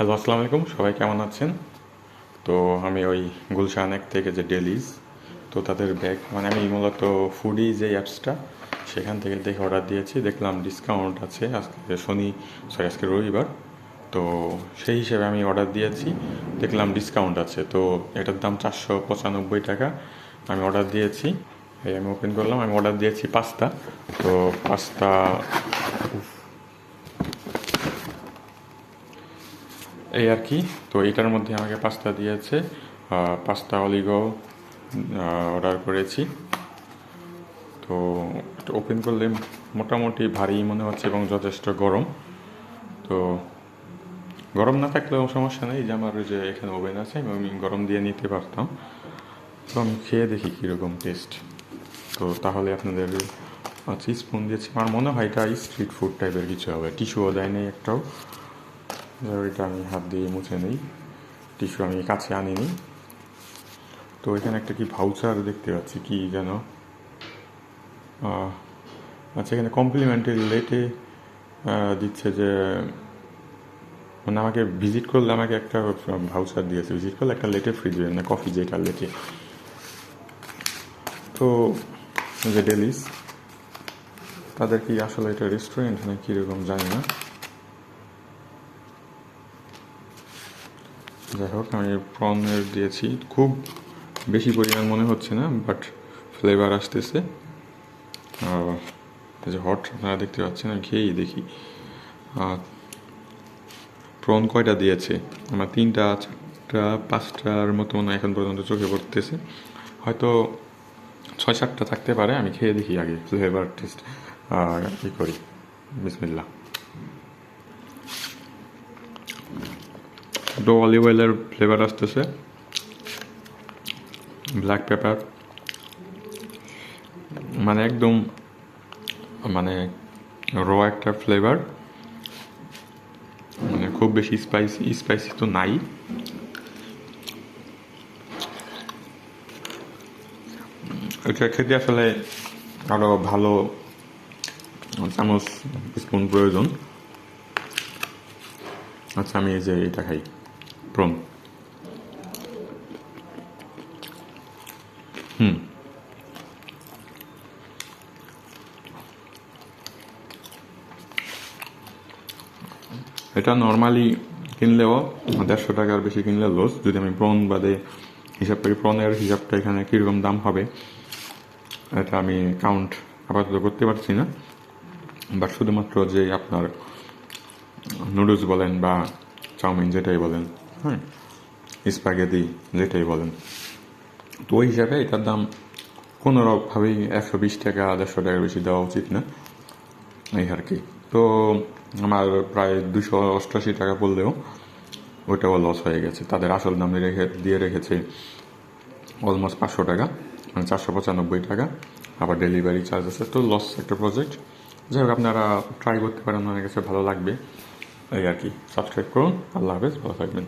Hello, আসসালামু আলাইকুম। সবাই কেমন আছেন? তো আমি ওই গুলশান এক থেকে যে ডেলিজ, তো তাদের ব্যাগ মানে আমি মূলত ফুডি যে অ্যাপসটা, সেখান থেকে দেখে অর্ডার দিয়েছি। দেখলাম ডিসকাউন্ট আছে আজকে শনি সরি আজকে রবিবার। তো সেই হিসেবে আমি অর্ডার দিয়েছি। দেখলাম ডিসকাউন্ট আছে, তো এটার দাম চারশো পঁচানব্বই টাকা। আমি অর্ডার দিয়েছি। এই আমি ওপেন করলাম, আমি অর্ডার দিয়েছি পাস্তা। তো পাস্তা এই আর কি? তো এটার মধ্যে আমাকে পাস্তা দিয়েছে পাস্তা অলিগো অর্ডার করেছি। তো ওপেন করলে মোটামুটি ভারী মনে হচ্ছে এবং যথেষ্ট গরম। তো গরম না থাকলেও সমস্যা নেই, যে আমার ওই যে এখানে ওভেন আছে, আমি গরম দিয়ে নিতে পারতাম। তো আমি খেয়ে দেখি কীরকম টেস্ট তো তাহলে আপনাদের আচ্ছা স্পুন দিয়েছি। আমার মনে হয় এটা স্ট্রিট ফুড টাইপের কিছু হবে। টিস্যুও দেয় নেই একটাও। এটা আমি হাত দিয়ে মুছে নেই। টিস্যু আমি কাছে আনিনি। তো এখানে একটা কি ভাউচার দেখতে পাচ্ছি, কি যেন? আচ্ছা এখানে কমপ্লিমেন্টারি লেটে দিচ্ছে যে মানে আমাকে ভিজিট করলে আমাকে একটা ভাউচার দিয়েছে। ভিজিট করলে একটা লেটে ফ্রি দেবে না কফি যেটা লেটে তো যে ডেলিস তাদের কি আসলে এটা রেস্টুরেন্ট না কীরকম জানি না। যাই হোক, আমি প্রনের দিয়েছি। খুব বেশি পরিমাণ মনে হচ্ছে না বাট ফ্লেভার আসতেছে। যে হট আপনারা দেখতে পাচ্ছেন, আমি খেয়েই দেখি। প্রন কয়টা দিয়েছে? আমার তিনটা, চারটা, পাঁচটার মতো মনে এখন পর্যন্ত চোখে পড়তেছে। হয়তো ছয়, সাতটা থাকতে পারে, আমি খেয়ে দেখি আগে ফ্লেভার টেস্ট আর কী করি। বিসমিল্লা একটু অলিভ অয়েলের ফ্লেভার আসতেছে। ব্ল্যাক পেপার মানে একদম মানে র একটা ফ্লেভার মানে খুব বেশি স্পাইসি স্পাইসি তো নাই। এটা খেতে আসলে আরও ভালো চামচ স্পুন প্রয়োজন। আচ্ছা আমি এই যে এটা খাই। প্রন হুম এটা নর্মালি কিনলেও দেড়শো টাকার বেশি কিনলে লস যদি আমি প্রন বাদে হিসাব করি প্রনের হিসাবটা এখানে কীরকম দাম হবে, এটা আমি কাউন্ট আপাতত করতে পারছি না। বাট শুধুমাত্র যে আপনার নুডলস বলেন বা চাউমিন যেটাই বলেন হ্যাঁ স্পাগেদি যেটাই বলেন। তো ওই হিসাবে এটার দাম কোনোরকমভাবেই একশো বিশ টাকা, দেড়শো টাকার বেশি দেওয়া উচিত না, এই আর কি। তো আমার প্রায় দুশো অষ্টাশি টাকা পড়লেও ওইটাও লস হয়ে গেছে। তাদের আসল দাম রেখে, দিয়ে রেখেছে অলমোস্ট পাঁচশো টাকা মানে চারশো পঁচানব্বই টাকা। আবার ডেলিভারি চার্জ আছে। তো লস একটা প্রজেক্ট যাই হোক, আপনারা ট্রাই করতে পারেন আমার কাছে ভালো লাগবে, এই আর কি। সাবস্ক্রাইব করুন। আল্লাহ হাফেজ, ভালো থাকবেন।